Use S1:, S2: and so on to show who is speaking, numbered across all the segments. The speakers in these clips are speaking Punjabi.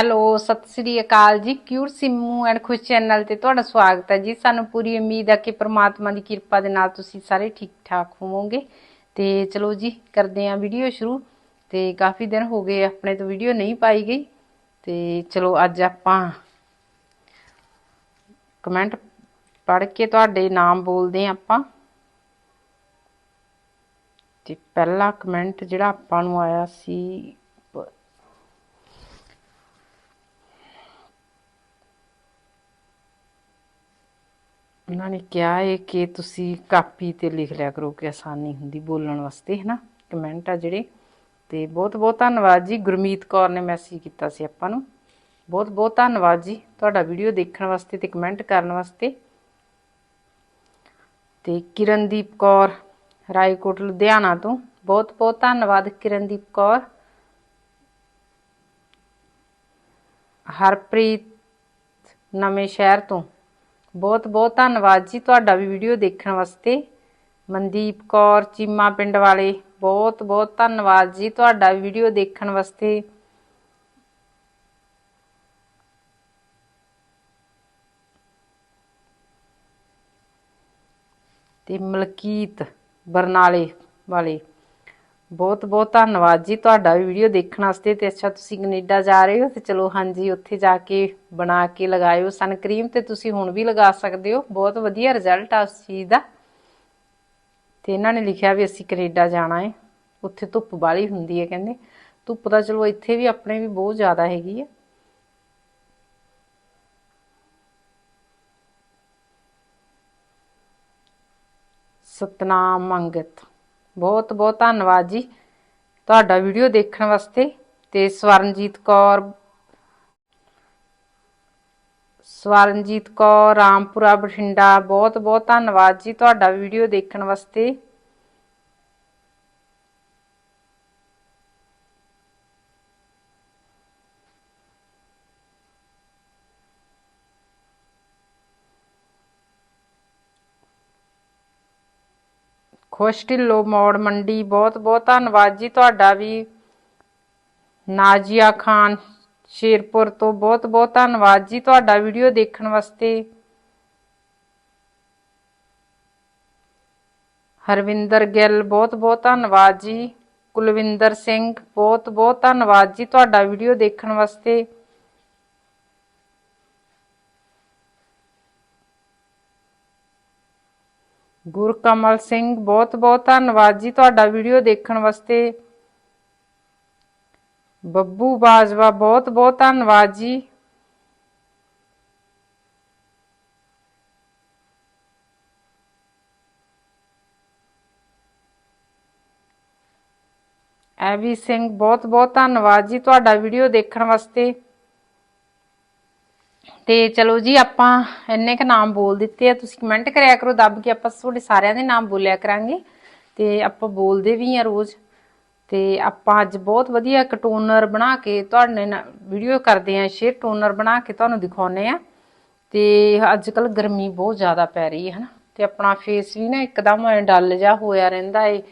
S1: ਹੈਲੋ, ਸਤਿ ਸ੍ਰੀ ਅਕਾਲ ਜੀ। Cute Simmu and Khush channel ਤੇ ਤੁਹਾਡਾ ਸਵਾਗਤ ਹੈ ਜੀ। ਸਾਨੂੰ ਪੂਰੀ ਉਮੀਦ ਹੈ ਕਿ ਪ੍ਰਮਾਤਮਾ ਦੀ ਕਿਰਪਾ ਦੇ ਨਾਲ ਤੁਸੀਂ ਸਾਰੇ ਠੀਕ ਠਾਕ ਹੋਵੋਗੇ। ਤੇ ਚਲੋ ਜੀ, ਕਰਦੇ ਹਾਂ ਵੀਡੀਓ ਸ਼ੁਰੂ। ਤੇ ਕਾਫੀ ਦਿਨ ਹੋ ਗਏ, ਆਪਣੇ ਤੋਂ ਵੀਡੀਓ ਨਹੀਂ ਪਾਈ ਗਈ। ਤੇ ਚਲੋ, ਅੱਜ ਆਪਾਂ ਕਮੈਂਟ ਪੜ੍ਹ ਕੇ ਤੁਹਾਡੇ ਨਾਮ ਬੋਲਦੇ ਹਾਂ ਆਪਾਂ। ਤੇ ਪਹਿਲਾ ਕਮੈਂਟ ਜਿਹੜਾ ਆਪਾਂ ਨੂੰ ਆਇਆ ਸੀ ਪ- ਉਹਨਾਂ ਨੇ ਕਿਹਾ ਹੈ ਕਿ ਤੁਸੀਂ ਕਾਪੀ ਤੇ ਲਿਖ ਲਿਆ ਕਰੋ ਕਿ ਆਸਾਨੀ ਹੁੰਦੀ ਬੋਲਣ ਵਾਸਤੇ ਹੈ ਨਾ ਕਮੈਂਟ ਆ ਜਿਹੜੇ। ਤੇ ਬਹੁਤ ਬਹੁਤ ਧੰਨਵਾਦ ਜੀ। ਗੁਰਮੀਤ ਕੌਰ ਨੇ ਮੈਸੇਜ ਕੀਤਾ ਸੀ ਆਪਾਂ ਨੂੰ। ਬਹੁਤ ਬਹੁਤ ਧੰਨਵਾਦ ਜੀ ਤੁਹਾਡਾ ਵੀਡੀਓ ਦੇਖਣ ਵਾਸਤੇ ਤੇ ਕਮੈਂਟ ਕਰਨ ਵਾਸਤੇ। ਤੇ ਕਿਰਨਦੀਪ ਕੌਰ, ਰਾਏਕੋਟ, ਲੁਧਿਆਣਾ ਤੋਂ। ਬਹੁਤ ਬਹੁਤ ਧੰਨਵਾਦ ਕਿਰਨਦੀਪ ਕੌਰ। ਹਰਪ੍ਰੀਤ ਨਵੇਂ ਸ਼ਹਿਰ ਤੋਂ। ਬਹੁਤ ਬਹੁਤ ਧੰਨਵਾਦ ਜੀ ਤੁਹਾਡਾ ਵੀ ਵੀਡੀਓ ਦੇਖਣ ਵਾਸਤੇ। ਮਨਦੀਪ ਕੌਰ, ਚੀਮਾ ਪਿੰਡ ਵਾਲੇ, ਬਹੁਤ ਬਹੁਤ ਧੰਨਵਾਦ ਜੀ ਤੁਹਾਡਾ ਵੀਡੀਓ ਦੇਖਣ ਵਾਸਤੇ। ਤੇ ਮਲਕੀਤ ਬਰਨਾਲੇ ਵਾਲੇ। ਬਹੁਤ ਬਹੁਤ ਧੰਨਵਾਦ ਜੀ ਤੁਹਾਡਾ ਵੀਡੀਓ ਦੇਖਣ ਵਾਸਤੇ ਤੇ ਅੱਛਾ ਤੁਸੀਂ ਕੈਨੇਡਾ ਜਾ ਰਹੇ ਹੋ ਤੇ ਚਲੋ ਹਾਂਜੀ ਉੱਥੇ ਜਾ ਕੇ ਬਣਾ ਕੇ ਲਗਾਇਓ ਸਨ ਕਰੀਮ ਤੇ ਤੁਸੀਂ ਹੁਣ ਵੀ ਲਗਾ ਸਕਦੇ ਹੋ। ਬਹੁਤ ਵਧੀਆ ਰਿਜ਼ਲਟ ਆ ਉਸ ਚੀਜ਼ ਦਾ। ਤੇ ਇਹਨਾਂ ਨੇ ਲਿਖਿਆ ਵੀ ਅਸੀਂ ਕੈਨੇਡਾ ਜਾਣਾ ਹੈ। ਉੱਥੇ ਧੁੱਪ ਬਾਲੀ ਹੁੰਦੀ ਹੈ ਕਹਿੰਦੇ। ਧੁੱਪ ਤਾਂ ਚਲੋ ਇੱਥੇ ਵੀ ਆਪਣੇ ਵੀ ਬਹੁਤ ਜ਼ਿਆਦਾ ਹੈਗੀ ਹੈ। ਸਤਨਾਮ ਮੰਗਤ ਬਹੁਤ ਬਹੁਤ ਧੰਨਵਾਦ ਜੀ। ਤੁਹਾਡਾ ਵੀਡੀਓ ਦੇਖਣ ਵਾਸਤੇ ਤੇ ਸਵਰਨਜੀਤ ਕੌਰ ਸਵਰਨਜੀਤ ਕੌਰ, ਰਾਮਪੁਰਾ ਬਠਿੰਡਾ, ਬਹੁਤ ਬਹੁਤ ਧੰਨਵਾਦ ਜੀ ਤੁਹਾਡਾ ਵੀਡੀਓ ਦੇਖਣ ਵਾਸਤੇ। ਖੁਸ਼ ਢਿੱਲੋਂ ਮੌੜ ਮੰਡੀ। ਬਹੁਤ ਬਹੁਤ ਧੰਨਵਾਦ ਜੀ ਤੁਹਾਡਾ ਵੀ। ਨਾਜੀਆ ਖਾਨ ਸ਼ੇਰਪੁਰ ਤੋਂ ਬਹੁਤ ਬਹੁਤ ਧੰਨਵਾਦ ਜੀ ਤੁਹਾਡਾ ਵੀਡੀਓ ਦੇਖਣ ਵਾਸਤੇ। ਹਰਵਿੰਦਰ ਗਿੱਲ, ਬਹੁਤ ਬਹੁਤ ਧੰਨਵਾਦ ਜੀ। ਕੁਲਵਿੰਦਰ ਸਿੰਘ, ਬਹੁਤ ਬਹੁਤ ਧੰਨਵਾਦ ਜੀ ਤੁਹਾਡਾ ਵੀਡੀਓ ਦੇਖਣ ਵਾਸਤੇ। ਗੁਰਕਮਲ ਸਿੰਘ, ਬਹੁਤ ਬਹੁਤ ਧੰਨਵਾਦ ਜੀ ਤੁਹਾਡਾ ਵੀਡੀਓ ਦੇਖਣ ਵਾਸਤੇ। ਬੱਬੂ ਬਾਜਵਾ, ਬਹੁਤ ਬਹੁਤ ਧੰਨਵਾਦ ਜੀ। ਐਵੀ ਸਿੰਘ, ਬਹੁਤ ਬਹੁਤ ਧੰਨਵਾਦ ਜੀ ਤੁਹਾਡਾ ਵੀਡੀਓ ਦੇਖਣ ਵਾਸਤੇ। ਤੇ ਚਲੋ ਜੀ, ਆਪਾਂ ਇੰਨੇ ਕ ਨਾਮ ਬੋਲ ਦਿੱਤੇ ਆ। ਤੁਸੀਂ ਕਮੈਂਟ ਕਰਿਆ ਕਰੋ, ਦੱਬ ਕੇ ਆਪਾਂ ਤੁਹਾਡੇ ਸਾਰਿਆਂ ਦੇ ਨਾਮ ਬੋਲਿਆ ਕਰਾਂਗੇ। ਤੇ ਆਪਾਂ ਬੋਲਦੇ ਵੀ ਆ ਰੋਜ਼। ਤੇ ਆਪਾਂ ਅੱਜ ਬਹੁਤ ਵਧੀਆ ਇੱਕ ਟੋਨਰ ਬਣਾ ਕੇ ਤੁਹਾਡੇ ਨਾਲ ਵੀਡੀਓ ਕਰਦੇ ਆ ਸ਼ੇਅਰ ਟੋਨਰ ਬਣਾ ਕੇ ਤੁਹਾਨੂੰ ਦਿਖਾਉਨੇ ਆ। ਤੇ ਅੱਜ ਕੱਲ ਗਰਮੀ ਬਹੁਤ ਜ਼ਿਆਦਾ ਪੈ ਰਹੀ ਹੈ, ਹਨਾ। ਤੇ ਆਪਣਾ ਫੇਸ ਵੀ ਨਾ ਇੱਕਦਮ ਐਂ ਡਲ ਜਾ ਹੋਇਆ ਰਹਿੰਦਾ ਏ।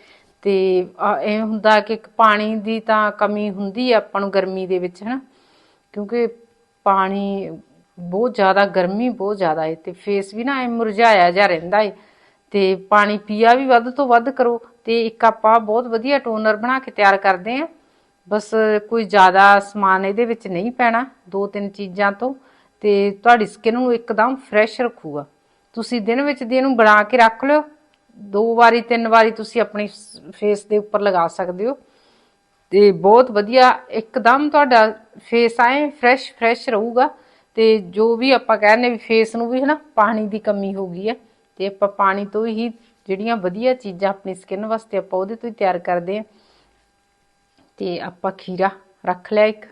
S1: ਤੇ ਇਹ ਹੁੰਦਾ ਕਿ ਇੱਕ ਪਾਣੀ ਦੀ ਤਾਂ ਕਮੀ ਹੁੰਦੀ ਆ ਆਪਾਂ ਨੂੰ ਗਰਮੀ ਦੇ ਵਿੱਚ, ਹਨਾ। ਕਿਉਂਕਿ ਪਾਣੀ ਬਹੁਤ ਜ਼ਿਆਦਾ ਗਰਮੀ ਬਹੁਤ ਜ਼ਿਆਦਾ ਏ ਤੇ ਫੇਸ ਵੀ ਨਾ ਐ ਮੁਰਝਾਇਆ ਜਾ ਰਹਿੰਦਾ ਏ ਤੇ ਪਾਣੀ ਪੀਆ ਵੀ ਵੱਧ ਤੋਂ ਵੱਧ ਕਰੋ ਤੇ ਇੱਕ ਆਪਾਂ ਬਹੁਤ ਵਧੀਆ ਟੋਨਰ ਬਣਾ ਕੇ ਤਿਆਰ ਕਰਦੇ ਆਂ। ਬਸ ਕੋਈ ਜ਼ਿਆਦਾ ਸਮਾਨ ਇਹਦੇ ਵਿੱਚ ਨਹੀਂ ਪੈਣਾ ਦੋ ਤਿੰਨ ਚੀਜ਼ਾਂ ਤੋਂ ਤੇ ਤੁਹਾਡੀ ਸਕਿਨ ਨੂੰ ਇੱਕਦਮ ਫਰੈਸ਼ ਰੱਖੂਗਾ। ਤੁਸੀਂ ਦਿਨ ਵਿੱਚ ਦੀ ਇਹਨੂੰ ਬਣਾ ਕੇ ਰੱਖ ਲਿਓ। ਦੋ ਵਾਰੀ, ਤਿੰਨ ਵਾਰੀ ਤੁਸੀਂ ਆਪਣੀ ਫੇਸ ਦੇ ਉੱਪਰ ਲਗਾ ਸਕਦੇ ਹੋ। ਤੇ ਬਹੁਤ ਵਧੀਆ, ਇੱਕਦਮ ਤੁਹਾਡਾ ਫੇਸ ਆਏ ਫਰੈਸ਼ ਫਰੈਸ਼ ਰਹੂਗਾ। ਤੇ ਜੋ ਵੀ ਆਪਾਂ ਕਹਿੰਦੇ ਵੀ ਫੇਸ ਨੂੰ ਵੀ ਹਨਾ ਪਾਣੀ ਦੀ ਕਮੀ ਹੋ ਗਈ ਹੈ, ਤੇ ਆਪਾਂ ਪਾਣੀ ਤੋਂ ਹੀ ਜਿਹੜੀਆਂ ਵਧੀਆ ਚੀਜ਼ਾਂ ਆਪਣੀ ਸਕਿਨ ਵਾਸਤੇ ਆਪਾਂ ਉਹਦੇ ਤੋਂ ਹੀ ਤਿਆਰ ਕਰਦੇ ਆ ਤੇ ਆਪਾਂ ਖੀਰਾ ਰੱਖ ਲਿਆ ਇੱਕ।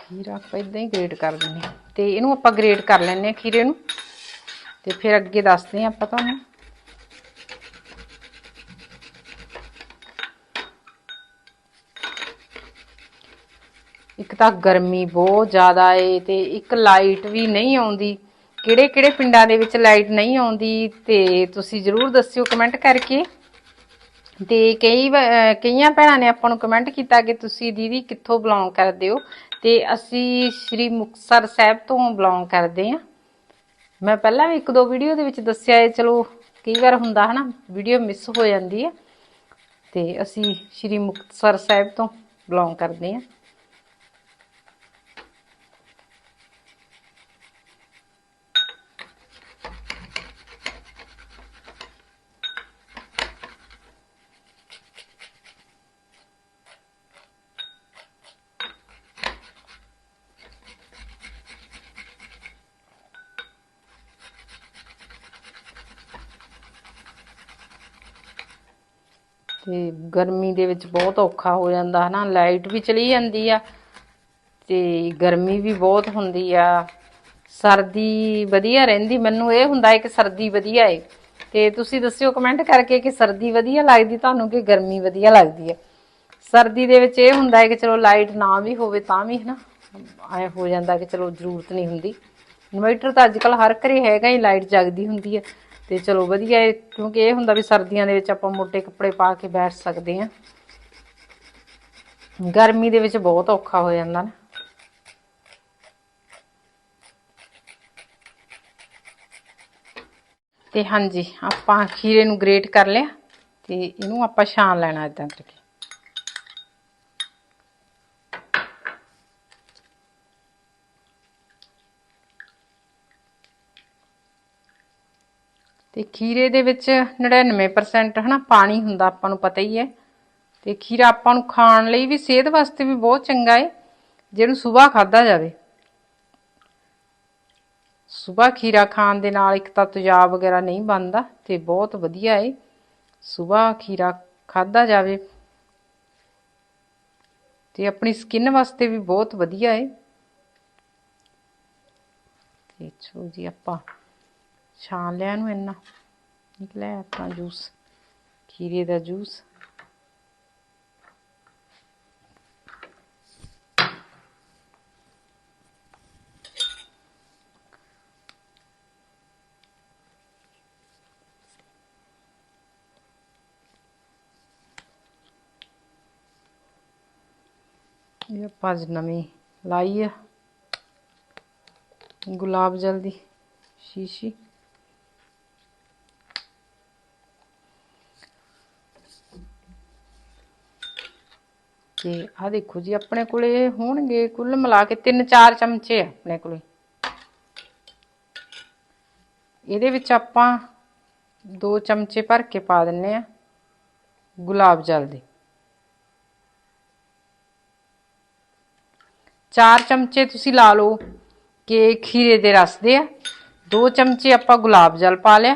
S1: ਖੀਰਾ ਆਪਾਂ ਇਦਾਂ ਹੀ ਗ੍ਰੇਟ ਕਰ ਦਿੰਦੇ ਹਾਂ। ਤੇ ਇਹਨੂੰ ਆਪਾਂ ਗ੍ਰੇਟ ਕਰ ਲੈਂਦੇ ਹਾਂ ਖੀਰੇ ਨੂੰ। ਤੇ ਫਿਰ ਅੱਗੇ ਦੱਸਦੇ ਹਾਂ ਆਪਾਂ ਤੁਹਾਨੂੰ। ਇੱਕ ਤਾਂ ਗਰਮੀ ਬਹੁਤ ਜ਼ਿਆਦਾ ਏ ਤੇ ਇੱਕ ਲਾਈਟ ਵੀ ਨਹੀਂ ਆਉਂਦੀ। ਕਿਹੜੇ ਕਿਹੜੇ ਪਿੰਡਾਂ ਦੇ ਵਿੱਚ ਲਾਈਟ ਨਹੀਂ ਆਉਂਦੀ ਤੇ ਤੁਸੀਂ ਜਰੂਰ ਦੱਸਿਓ ਕਮੈਂਟ ਕਰਕੇ। ਤੇ ਕਈ ਵਾ- ਕਈਆਂ ਭੈਣਾਂ ਨੇ ਆਪਾਂ ਨੂੰ ਕਮੈਂਟ ਕੀਤਾ ਕਿ ਤੁਸੀਂ ਦੀਦੀ ਕਿੱਥੋਂ ਬਿਲੋਂਗ ਕਰਦੇ ਹੋ? ਤੇ ਅਸੀਂ ਸ਼੍ਰੀ ਮੁਕਤਸਰ ਸਾਹਿਬ ਤੋਂ ਬਿਲੋਂਗ ਕਰਦੇ ਹਾਂ। ਮੈਂ ਪਹਿਲਾਂ ਵੀ ਇੱਕ ਦੋ ਵੀਡੀਓ ਦੇ ਵਿੱਚ ਦੱਸਿਆ ਹੈ ਚਲੋ ਕਈ ਵਾਰ ਹੁੰਦਾ ਹਨਾ ਵੀਡੀਓ ਮਿਸ ਹੋ ਜਾਂਦੀ ਹੈ ਤੇ ਅਸੀਂ ਸ਼੍ਰੀ ਮੁਕਤਸਰ ਸਾਹਿਬ ਤੋਂ ਬਿਲੋਂਗ ਕਰਦੇ ਹਾਂ। ਤੇ ਗਰਮੀ ਦੇ ਵਿੱਚ ਬਹੁਤ ਔਖਾ ਹੋ ਜਾਂਦਾ ਹਨਾ, ਲਾਈਟ ਵੀ ਚਲੀ ਜਾਂਦੀ ਆ ਤੇ ਗਰਮੀ ਵੀ ਬਹੁਤ ਹੁੰਦੀ ਆ। ਸਰਦੀ ਵਧੀਆ ਰਹਿੰਦੀ, ਮੈਨੂੰ ਇਹ ਹੁੰਦਾ ਹੈ ਕਿ ਸਰਦੀ ਵਧੀਆ ਹੈ ਤੇ ਤੁਸੀਂ ਦੱਸਿਓ ਕਮੈਂਟ ਕਰਕੇ ਕਿ ਸਰਦੀ ਵਧੀਆ ਲੱਗਦੀ, ਤੁਹਾਨੂੰ ਕਿ ਗਰਮੀ ਵਧੀਆ ਲੱਗਦੀ ਹੈ ਸਰਦੀ ਦੇ ਵਿੱਚ ਇਹ ਹੁੰਦਾ ਹੈ ਕਿ ਚਲੋ ਲਾਈਟ ਨਾ ਵੀ ਹੋਵੇ ਤਾਂ ਵੀ ਹਨਾ, ਐ ਹੋ ਜਾਂਦਾ ਕਿ ਚਲੋ ਜ਼ਰੂਰਤ ਨਹੀਂ ਹੁੰਦੀ। ਇਨਵਰਟਰ ਤਾਂ ਅੱਜਕੱਲ ਹਰ ਘਰੇ ਹੈਗਾ ਹੀ ਲਾਈਟ ਜਗਦੀ ਹੁੰਦੀ ਹੈ ਤੇ ਚਲੋ ਵਧੀਆ ਹੈ ਕਿਉਂਕਿ ਇਹ ਹੁੰਦਾ ਵੀ ਸਰਦੀਆਂ ਦੇ ਵਿੱਚ ਆਪਾਂ ਮੋਟੇ ਕੱਪੜੇ ਪਾ ਕੇ ਬੈਠ ਸਕਦੇ ਹਾਂ। ਗਰਮੀ ਦੇ ਵਿੱਚ ਬਹੁਤ ਔਖਾ ਹੋ ਜਾਂਦਾ ਨਾ। ਤੇ ਹਾਂਜੀ, ਆਪਾਂ ਖੀਰੇ ਨੂੰ ਗ੍ਰੇਟ ਕਰ ਲਿਆ ਤੇ ਇਹਨੂੰ ਆਪਾਂ ਛਾਣ ਲੈਣਾ ਇਦਾਂ ਕਰਕੇ। ਤੇ ਖੀਰੇ ਦੇ ਵਿੱਚ 99% ਹਨਾ ਪਾਣੀ ਹੁੰਦਾ ਆਪਾਂ ਨੂੰ ਪਤਾ ਹੀ ਹੈ। ਤੇ ਖੀਰਾ ਆਪਾਂ ਨੂੰ ਖਾਣ ਲਈ ਵੀ ਸਿਹਤ ਵਾਸਤੇ ਵੀ ਬਹੁਤ ਚੰਗਾ ਹੈ, ਜਿਹਨੂੰ ਸਵੇਰ ਖਾਦਾ ਜਾਵੇ। ਸਵੇਰ ਖੀਰਾ ਖਾਣ ਦੇ ਨਾਲ ਇੱਕ ਤਾਂ ਤੇਜ਼ਾਬ ਵਗੈਰਾ ਨਹੀਂ ਬਣਦਾ ਤੇ ਬਹੁਤ ਵਧੀਆ ਹੈ, ਸਵੇਰ ਖੀਰਾ ਖਾਦਾ ਜਾਵੇ। ਤੇ ਆਪਣੀ ਸਕਿਨ ਵਾਸਤੇ ਵੀ ਬਹੁਤ ਵਧੀਆ ਹੈ। ਤੇ ਚਲੋ ਜੀ ਆਪਾਂ ਛਾਣ ਲਿਆ ਨੂੰ ਇੰਨਾ। ਨਿਕਲਿਆ ਆਪਣਾ ਜੂਸ, ਖੀਰੇ ਦਾ ਜੂਸ। ਇਹ ਆਪਾਂ ਅੱਜ ਨਵੀਂ ਲਾਈ ਆ। ਗੁਲਾਬ ਜਲ ਦੀ ਸ਼ੀਸ਼ੀ। ਤੇ ਆ ਦੇਖੋ ਜੀ, ਆਪਣੇ ਕੋਲੇ ਹੋਣਗੇ ਕੁੱਲ ਮਿਲਾ ਕੇ 3-4 ਚਮਚੇ ਆ ਆਪਣੇ ਕੋਲੇ। ਇਹਦੇ ਵਿੱਚ ਆਪਾਂ 2 ਚਮਚੇ ਭਰ ਕੇ ਪਾ ਦਿੰਨੇ ਆ ਗੁਲਾਬ ਜਲ ਦੇ। 4 ਚਮਚੇ ਤੁਸੀਂ ਲਾ ਲਓ ਕਿ ਖੀਰੇ ਦੇ ਰਸ ਦੇ ਆ। 2 ਚਮਚੇ ਆਪਾਂ ਗੁਲਾਬ ਜਲ ਪਾ ਲਿਆ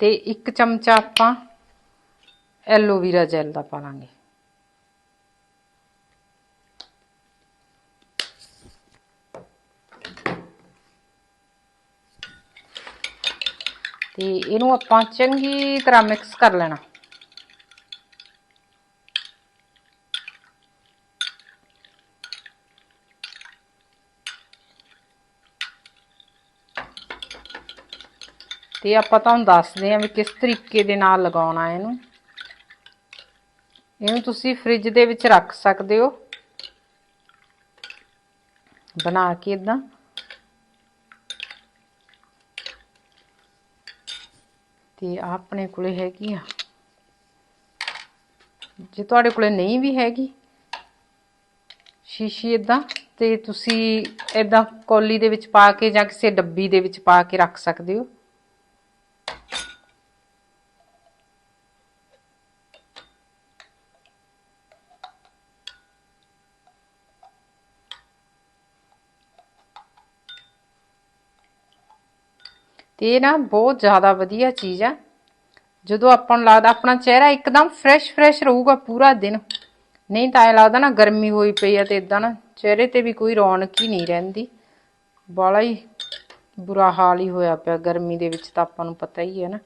S1: ਤੇ 1 ਚਮਚਾ ਆਪਾਂ ਐਲੋਵੀਰਾ ਜੈਲ ਦਾ ਪਾ ਲਾਂਗੇ। ਤੇ ਇਹਨੂੰ ਆਪਾਂ ਚੰਗੀ ਤਰ੍ਹਾਂ ਮਿਕਸ ਕਰ ਲੈਣਾ। ਤੇ ਆਪਾਂ ਤੁਹਾਨੂੰ ਦੱਸਦੇ ਹਾਂ ਵੀ ਕਿਸ ਤਰੀਕੇ ਦੇ ਨਾਲ ਲਗਾਉਣਾ ਇਹਨੂੰ। ਇਹਨੂੰ ਤੁਸੀਂ ਫ੍ਰਿਜ ਦੇ ਵਿੱਚ ਰੱਖ ਸਕਦੇ ਹੋ। ਬਣਾ ਕੇ ਇਦਾਂ ਤੇ ਆਪਣੇ ਕੋਲੇ ਹੈਗੀ ਆ। ਜੇ ਤੁਹਾਡੇ ਕੋਲੇ ਨਹੀਂ ਵੀ ਹੈਗੀ, ਸ਼ੀਸ਼ੀ ਇਦਾਂ ਤੇ ਤੁਸੀਂ ਇਦਾਂ ਕੌਲੀ ਦੇ ਵਿੱਚ ਪਾ ਕੇ ਜਾਂ ਕਿਸੇ ਡੱਬੀ ਦੇ ਵਿੱਚ ਪਾ ਕੇ ਰੱਖ ਸਕਦੇ ਹੋ। ਤੇ ਇਹ ਨਾ ਬਹੁਤ ਜ਼ਿਆਦਾ ਵਧੀਆ ਚੀਜ਼ ਆ। ਜਦੋਂ ਆਪਾਂ ਨੂੰ ਲੱਗਦਾ ਆਪਣਾ ਚਿਹਰਾ ਇੱਕਦਮ ਫਰੈਸ਼ ਫਰੈਸ਼ ਰਹੂਗਾ ਪੂਰਾ ਦਿਨ। ਨਹੀਂ ਤਾਂ ਐ ਲੱਗਦਾ ਨਾ ਗਰਮੀ ਹੋਈ ਪਈ ਆ ਤੇ ਇਦਾਂ ਨਾ ਚਿਹਰੇ ਤੇ ਵੀ ਕੋਈ ਰੌਣਕ ਹੀ ਨਹੀਂ ਰਹਿੰਦੀ। ਬਾਲਾ ਹੀ ਬੁਰਾ ਹਾਲ ਹੀ ਹੋਇਆ ਪਿਆ ਗਰਮੀ ਦੇ ਵਿੱਚ ਤਾਂ ਆਪਾਂ ਨੂੰ ਪਤਾ ਹੀ ਹੈ ਨਾ।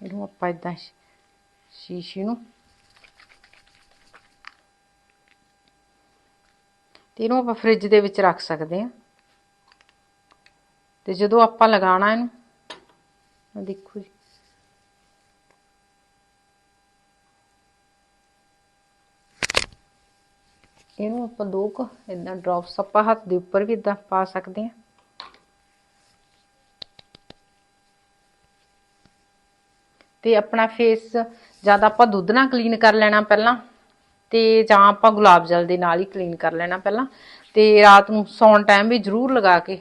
S1: ਇਹਨੂੰ ਆਪਾਂ ਇਦਾਂ ਸ਼ੀਸ਼ੀ ਨੂੰ ਤੇ ਇਹਨੂੰ ਆਪਾਂ ਫ੍ਰਿਜ ਦੇ ਵਿੱਚ ਰੱਖ ਸਕਦੇ ਹਾਂ। ਤੇ ਜਦੋਂ ਆਪਾਂ ਲਗਾਉਣਾ ਇਹਨੂੰ, ਆਹ ਦੇਖੋ ਜੀ। ਇਹਨੂੰ ਆਪਾਂ ਦੋ ਕੁ ਇਦਾਂ ਡ੍ਰੌਪਸ ਆਪਾਂ ਹੱਥ ਦੇ ਉੱਪਰ ਵੀ ਇਦਾਂ ਪਾ ਸਕਦੇ ਹਾਂ। ਤੇ ਆਪਣਾ ਫੇਸ ਜ਼ਿਆਦਾ ਆਪਾਂ ਦੁੱਧ ਨਾਲ ਕਲੀਨ ਕਰ ਲੈਣਾ ਪਹਿਲਾਂ, ਤੇ ਜਾਂ ਆਪਾਂ ਗੁਲਾਬ ਜਲ ਦੇ ਨਾਲ ਹੀ ਕਲੀਨ ਕਰ ਲੈਣਾ ਪਹਿਲਾਂ। ਤੇ ਰਾਤ ਨੂੰ ਸੌਣ ਟਾਈਮ ਵੀ ਜ਼ਰੂਰ ਲਗਾ ਕੇ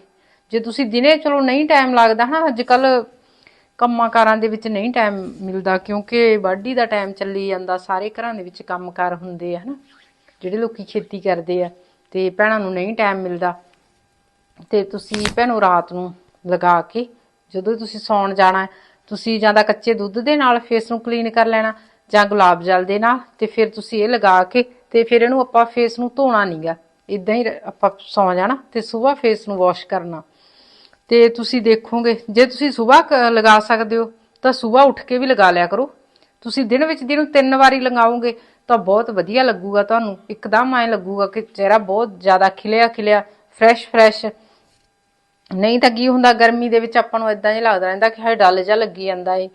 S1: ਜੇ ਤੁਸੀਂ ਦਿਨੇ ਚਲੋ ਨਹੀਂ ਟਾਈਮ ਲੱਗਦਾ ਹਨਾ, ਅੱਜ ਕੱਲ ਕੰਮਾਂ ਕਾਰਾਂ ਦੇ ਵਿੱਚ ਨਹੀਂ ਟਾਈਮ ਮਿਲਦਾ, ਕਿਉਂਕਿ ਵਾਢੀ ਦਾ ਟਾਈਮ ਚੱਲੀ ਜਾਂਦਾ, ਸਾਰੇ ਘਰਾਂ ਦੇ ਵਿੱਚ ਕੰਮਕਾਰ ਹੁੰਦੇ ਆ ਹਨਾ, ਜਿਹੜੇ ਲੋਕੀ ਖੇਤੀ ਕਰਦੇ ਆ, ਤੇ ਭੈਣਾਂ ਨੂੰ ਨਹੀਂ ਟਾਈਮ ਮਿਲਦਾ। ਤੇ ਤੁਸੀਂ ਭੈਣੋ ਰਾਤ ਨੂੰ ਲਗਾ ਕੇ, ਜਦੋਂ ਤੁਸੀਂ ਸੌਣ ਜਾਣਾ, ਤੁਸੀਂ ਜਾਂ ਤਾਂ ਕੱਚੇ ਦੁੱਧ ਦੇ ਨਾਲ ਫੇਸ ਨੂੰ ਕਲੀਨ ਕਰ ਲੈਣਾ, ਜਾਂ ਗੁਲਾਬ ਜਲ ਦੇ ਨਾਲ, ਤੇ ਫਿਰ ਤੁਸੀਂ ਇਹ ਲਗਾ ਕੇ, ਤੇ ਫਿਰ ਇਹਨੂੰ ਆਪਾਂ ਫੇਸ ਨੂੰ ਧੋਣਾ ਨਹੀਂਗਾ ਇਦਾਂ ਹੀ ਆਪਾਂ ਸੌ ਜਾਣਾ, ਤੇ ਸਵੇਰ ਫੇਸ ਨੂੰ ਵਾਸ਼ ਕਰਨਾ। ਤੇ ਤੁਸੀਂ ਦੇਖੋਗੇ, ਜੇ ਤੁਸੀਂ ਸਵੇਰ ਲਗਾ ਸਕਦੇ ਹੋ, ਤਾਂ ਸਵੇਰ ਉੱਠ ਕੇ ਵੀ ਲਗਾ ਲਿਆ ਕਰੋ। ਤੁਸੀਂ ਦਿਨ ਵਿੱਚ ਦਿਨ ਤਿੰਨ ਵਾਰੀ ਲਗਾਓਗੇ, ਤਾਂ ਬਹੁਤ ਵਧੀਆ ਲੱਗੂਗਾ ਤੁਹਾਨੂੰ। ਇੱਕਦਮ ਐ ਲੱਗੂਗਾ ਕਿ ਚਿਹਰਾ ਬਹੁਤ ਜ਼ਿਆਦਾ ਖਿਲਿਆ ਖਿਲਿਆ ਫਰੈਸ਼ ਫਰੈਸ਼ ਨਹੀਂ ਤਾਂ ਕੀ ਹੁੰਦਾ, ਗਰਮੀ ਦੇ ਵਿੱਚ ਆਪਾਂ ਨੂੰ ਇਦਾਂ ਹੀ ਲੱਗਦਾ ਰਹਿੰਦਾ ਕਿ ਹਾਏ ਡਲ ਜਿਹਾ ਲੱਗੀ ਜਾਂਦਾ ਏ,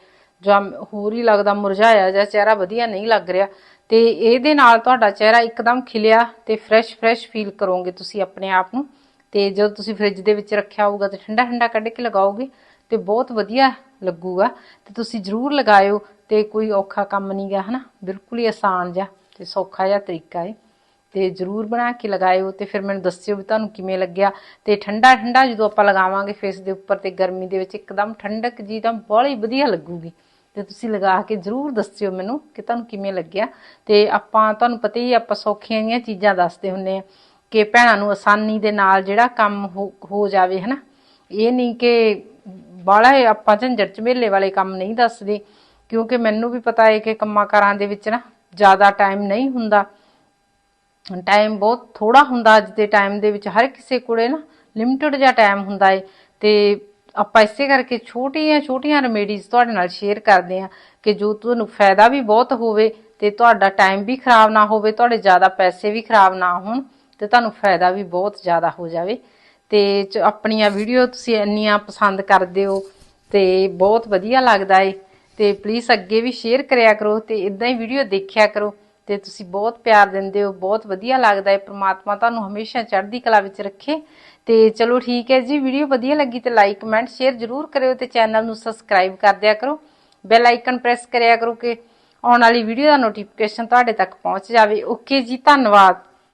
S1: ਜਾਂ ਹੋਰ ਹੀ ਲੱਗਦਾ, ਮੁਰਝਾਇਆ ਜਾਂ ਚਿਹਰਾ ਵਧੀਆ ਨਹੀਂ ਲੱਗ ਰਿਹਾ। ਤੇ ਇਹਦੇ ਨਾਲ ਤੁਹਾਡਾ ਚਿਹਰਾ ਇੱਕਦਮ ਖਿਲਿਆ ਤੇ ਫਰੈਸ਼ ਫਰੈਸ਼ ਫੀਲ ਕਰੋਗੇ ਤੁਸੀਂ ਆਪਣੇ ਆਪ ਨੂੰ। ਤੇ ਜਦੋਂ ਤੁਸੀਂ ਫ੍ਰਿਜ ਦੇ ਵਿੱਚ ਰੱਖਿਆ ਹੋਊਗਾ ਤੇ ਠੰਡਾ ਠੰਡਾ ਕੱਢ ਕੇ ਲਗਾਓਗੇ ਤੇ ਬਹੁਤ ਵਧੀਆ ਲੱਗੂਗਾ। ਤੇ ਤੁਸੀਂ ਜ਼ਰੂਰ ਲਗਾਇਓ ਤੇ ਕੋਈ ਔਖਾ ਕੰਮ ਨਹੀਂਗਾ ਹਨਾ? ਬਿਲਕੁਲ ਹੀ ਆਸਾਨ ਜਿਹਾ ਤੇ ਸੌਖਾ ਜਿਹਾ ਤਰੀਕਾ ਏ। ਤੇ ਜਰੂਰ ਬਣਾ ਕੇ ਲਗਾਇਓ ਤੇ ਫਿਰ ਮੈਨੂੰ ਦੱਸਿਓ ਵੀ ਤੁਹਾਨੂੰ ਕਿਵੇਂ ਲੱਗਿਆ। ਤੇ ਠੰਡਾ ਠੰਡਾ ਜਦੋਂ ਆਪਾਂ ਲਗਾਵਾਂਗੇ ਫੇਸ ਦੇ ਉੱਪਰ ਤੇ ਗਰਮੀ ਦੇ ਵਿੱਚ ਇੱਕਦਮ ਠੰਡਕ ਜੀ ਤਾਂ ਬਹੁਤ ਹੀ ਵਧੀਆ ਲੱਗੂਗੀ। ਤੇ ਤੁਸੀਂ ਲਗਾ ਕੇ ਜਰੂਰ ਦੱਸਿਓ ਮੈਨੂੰ ਕਿ ਤੁਹਾਨੂੰ ਕਿਵੇਂ ਲੱਗਿਆ। ਤੇ ਆਪਾਂ ਤੁਹਾਨੂੰ ਪਤਾ ਹੀ ਆ, ਆਪਾਂ ਸੌਖੀਆਂ ਜੀਆਂ ਚੀਜ਼ਾਂ ਦੱਸਦੇ ਹੁੰਨੇ ਆ। ਕਿ ਭੈਣਾਂ ਨੂੰ ਆਸਾਨੀ ਦੇ ਨਾਲ ਜਿਹੜਾ ਕੰਮ ਹੋ- ਹੋ ਜਾਵੇ, ਹਨਾ? ਇਹ ਨਹੀਂ ਕਿ ਬਾਹਲਾ ਆਪਾਂ ਝੰਜਟ ਝਮੇਲੇ ਵਾਲੇ ਕੰਮ ਨਹੀਂ ਦੱਸਦੇ, ਕਿਉਂਕਿ ਮੈਨੂੰ ਵੀ ਪਤਾ ਹੈ ਕਿ ਕੰਮਾਂ ਕਾਰਾਂ ਦੇ ਵਿੱਚ ਨਾ ਜ਼ਿਆਦਾ ਟਾਈਮ ਨਹੀਂ ਹੁੰਦਾ। ਟਾਈਮ ਬਹੁਤ ਥੋੜਾ ਹੁੰਦਾ ਅੱਜ ਦੇ ਟਾਈਮ ਦੇ ਵਿੱਚ, ਹਰ ਕਿਸੇ ਕੋਲੇ ਨਾ ਲਿਮਟਿਡ ਜਿਹਾ ਟਾਈਮ ਹੁੰਦਾ ਏ ਤੇ ਆਪਾਂ ਇਸੇ ਕਰਕੇ ਛੋਟੀਆਂ ਛੋਟੀਆਂ ਰੈਮੇਡੀਜ਼ ਤੁਹਾਡੇ ਨਾਲ ਸ਼ੇਅਰ ਕਰਦੇ ਆ ਕਿ ਜੋ ਤੁਹਾਨੂੰ ਫਾਇਦਾ ਵੀ ਬਹੁਤ ਹੋਵੇ ਤੇ ਤੁਹਾਡਾ ਟਾਈਮ ਵੀ ਖਰਾਬ ਨਾ ਹੋਵੇ, ਤੁਹਾਡੇ ਜ਼ਿਆਦਾ ਪੈਸੇ ਵੀ ਖਰਾਬ ਨਾ ਹੋਣ। ਤੇ ਤੁਹਾਨੂੰ ਫਾਇਦਾ ਵੀ ਬਹੁਤ ਜ਼ਿਆਦਾ ਹੋ ਜਾਵੇ। ਤੇ ਚ- ਆਪਣੀਆਂ ਵੀਡੀਓ ਤੁਸੀਂ ਇੰਨੀਆਂ ਪਸੰਦ ਕਰਦੇ ਹੋ ਤੇ ਬਹੁਤ ਵਧੀਆ ਲੱਗਦਾ ਏ। ਤੇ ਪਲੀਜ਼ ਅੱਗੇ ਵੀ ਸ਼ੇਅਰ ਕਰਿਆ ਕਰੋ ਤੇ ਇਦਾਂ ਹੀ ਵੀਡੀਓ ਦੇਖਿਆ ਕਰੋ ਤੇ ਤੁਸੀਂ ਬਹੁਤ ਪਿਆਰ ਦਿੰਦੇ ਹੋ, ਬਹੁਤ ਵਧੀਆ ਲੱਗਦਾ ਹੈ ਪ੍ਰਮਾਤਮਾ ਤੁਹਾਨੂੰ ਹਮੇਸ਼ਾ ਚੜ੍ਹਦੀ ਕਲਾ ਵਿੱਚ ਰੱਖੇ। ਤੇ ਚਲੋ ਠੀਕ ਹੈ ਜੀ, ਵੀਡੀਓ ਵਧੀਆ ਲੱਗੀ ਤੇ ਲਾਈਕ ਕਮੈਂਟ ਸ਼ੇਅਰ ਜ਼ਰੂਰ ਕਰਿਓ ਤੇ ਚੈਨਲ ਨੂੰ ਸਬਸਕ੍ਰਾਈਬ ਕਰ ਦਿਆ ਕਰੋ। ਬੈਲ ਆਈਕਨ ਪ੍ਰੈਸ ਕਰਿਆ ਕਰੋ ਕਿ ਆਉਣ ਵਾਲੀ ਵੀਡੀਓ ਦਾ ਨੋਟੀਫਿਕੇਸ਼ਨ ਤੁਹਾਡੇ ਤੱਕ ਪਹੁੰਚ ਜਾਵੇ। ਓਕੇ ਜੀ, ਧੰਨਵਾਦ।